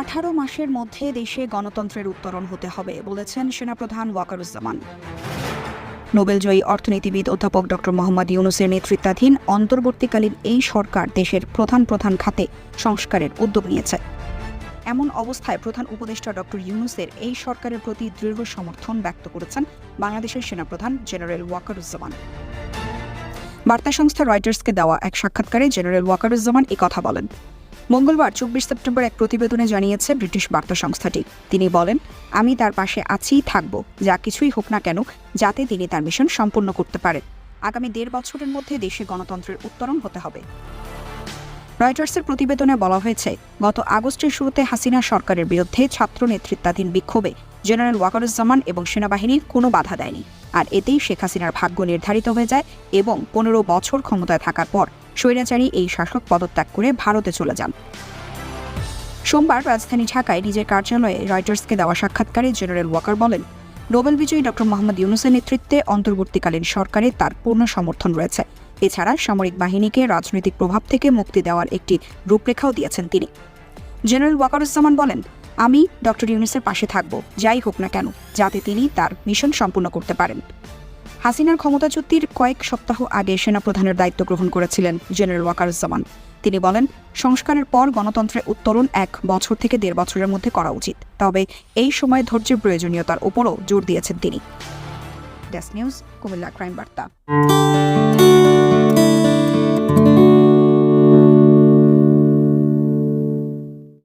আঠারো মাসের মধ্যে দেশে গণতন্ত্রের উত্তরণ হতে হবে, বলেছেন সেনাপ্রধান ওয়াকারুজ্জামান। নোবেলজয়ী অর্থনীতিবিদ অধ্যাপক ড মোহাম্মদ ইউনুসের নেতৃত্বাধীন অন্তর্বর্তীকালীন এই সরকার দেশের প্রধান প্রধান খাতে সংস্কারের উদ্যোগ নিয়েছে। এমন অবস্থায় প্রধান উপদেষ্টা ড ইউনুসের এই সরকারের প্রতি দৃঢ় সমর্থন ব্যক্ত করেছেন বাংলাদেশের সেনাপ্রধান জেনারেল ওয়াকারুজ্জামান। বার্তা সংস্থা রয়টার্সকে দেওয়া এক সাক্ষাৎকারে জেনারেল ওয়াকারুজ্জামান কথা বলেন। মঙ্গলবার, চব্বিশ সেপ্টেম্বর এক প্রতিবেদনে জানিয়েছে ব্রিটিশ বার্তা সংস্থাটি। তিনি বলেন, আমি তার পাশে আছি, থাকব। যা কিছুই হোক না কেন, যাতে তিনি তার মিশন সম্পূর্ণ করতে পারেন আগামী দেড় বছরের মধ্যে দেশে গণতন্ত্রের উত্তরণ হতে হবে। রয়টার্সের প্রতিবেদনে বলা হয়েছে, গত আগস্টের শুরুতে হাসিনা সরকারের বিরুদ্ধে ছাত্র নেতৃত্বাধীন বিক্ষোভে জেনারেল ওয়াকারুজ্জামান এবং সেনাবাহিনী কোনো বাধা দেয়নি। আর এতেই শেখ হাসিনার ভাগ্য নির্ধারিত হয়ে যায় এবং পনেরো বছর ক্ষমতায় থাকার পর স্বৈরাচারী এই শাসক পদত্যাগ করে ভারতে চলে যান। সোমবার রাজধানী ঢাকায় নিজের কার্যালয়ে রয়টার্সকে দেওয়া সাক্ষাৎকারে জেনারেল ওয়াকার বলেন, নোবেল বিজয়ী ডক্টর মোহাম্মদ ইউনুসের নেতৃত্বে অন্তর্বর্তীকালীন সরকারে তার পূর্ণ সমর্থন রয়েছে। এছাড়া সামরিক বাহিনীকে রাজনৈতিক প্রভাব থেকে মুক্তি দেওয়ার একটি রূপরেখাও দিয়েছেন তিনি। জেনারেল ওয়াকারুজ্জামান বলেন আমি ডক্টর ইউনিসের পাশে থাকব, যাই হোক না কেন, যাতে তিনি তার মিশন সম্পূর্ণ করতে পারেন। হাসিনার ক্ষমতাচ্যুতির কয়েক সপ্তাহ আগে সেনাপ্রধানের দায়িত্ব গ্রহণ করেছিলেন জেনারেল ওয়াকারুজ্জামান। তিনি বলেন, সংস্কারের পর গণতন্ত্রের উত্তরণ এক বছর থেকে দেড় বছরের মধ্যে করা উচিত, তবে এই সময় ধৈর্যের প্রয়োজনীয়তার উপরও জোর দিয়েছেন তিনি। ডেস্ক নিউজ, কুমিল্লা ক্রাইম বার্তা।